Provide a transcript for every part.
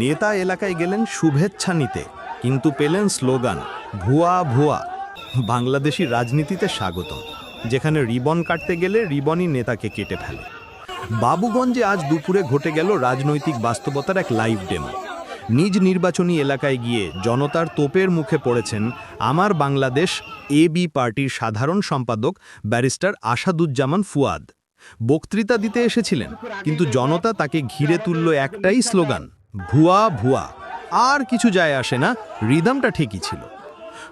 নেতা এলাকায় গেলেন শুভেচ্ছা নিতে, কিন্তু পেলেন স্লোগান, ভুয়া ভুয়া। বাংলাদেশি রাজনীতিতে স্বাগত যেখানে রিবন কাটতে গেলে রিবনই নেতাকে কেটে ফেলে। বাবুগঞ্জে আজ দুপুরে ঘটে গেল রাজনৈতিক বাস্তবতার এক লাইভ ডেমো। নিজ নির্বাচনী এলাকায় গিয়ে জনতার তোপের মুখে পড়েছেন আমার বাংলাদেশ এ বি পার্টির সাধারণ সম্পাদক ব্যারিস্টার আসাদুজ্জামান ফুয়াদ। বক্তৃতা দিতে এসেছিলেন, কিন্তু জনতা তাকে ঘিরে তুলল একটাই স্লোগান, ভুয়া ভুয়া। আর কিছু যায় আসে না, রিদমটা ঠিকই ছিল।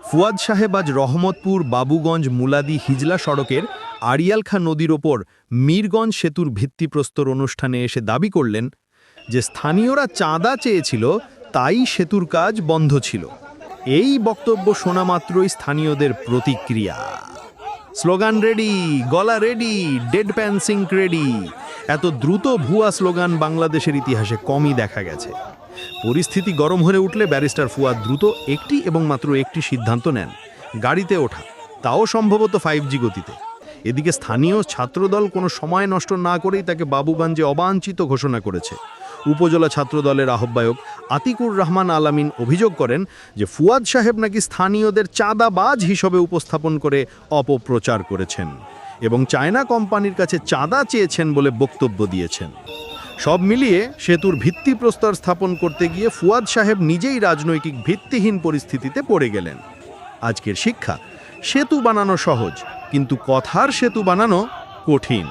ফুয়াদ সাহেব আজ রহমতপুর, বাবুগঞ্জ, মুলাদি, হিজলা সড়কের আড়িয়ালখা নদীর ওপর মীরগঞ্জ সেতুর ভিত্তিপ্রস্তর অনুষ্ঠানে এসে দাবি করলেন যে স্থানীয়রা চাঁদা চেয়েছিল, তাই সেতুর কাজ বন্ধ ছিল। এই বক্তব্য শোনা মাত্রই স্থানীয়দের প্রতিক্রিয়া। স্লোগান রেডি গলা রেডি ডেড প্যান সিঙ্ক রেডি এত দ্রুত ভুয়া স্লোগান বাংলাদেশের ইতিহাসে কমই দেখা গেছে। পরিস্থিতি গরম হয়ে উঠলে ব্যারিস্টার ফুয়াদ দ্রুত একটি এবং মাত্র একটি সিদ্ধান্ত নেন, গাড়িতে ওঠা। তাও সম্ভবত ফাইভ জি গতিতে। এদিকে স্থানীয় ছাত্রদল কোনো সময় নষ্ট না করেই তাকে বাবুগঞ্জে অবাঞ্ছিত ঘোষণা করেছে। উপজেলা ছাত্রদলের আহ্বায়ক আতিকুর রহমান আলামিন অভিযোগ করেন যে ফুয়াদ সাহেব নাকি স্থানীয়দের চাঁদাবাজ হিসেবে উপস্থাপন করে অপপ্রচার করেছেন এবং চায়না কোম্পানির কাছে চাঁদা চেয়েছেন বলে বক্তব্য দিয়েছেন সব মিলিয়ে সেতুর ভিত্তিপ্রস্তর স্থাপন করতে গিয়ে ফুয়াদ সাহেব নিজেই রাজনৈতিক ভিত্তিহীন পরিস্থিতিতে পড়ে গেলেন আজকের শিক্ষা সেতু বানানো সহজ কিন্তু কথার সেতু বানানো কঠিন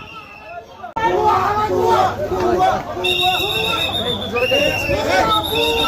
你我姑姑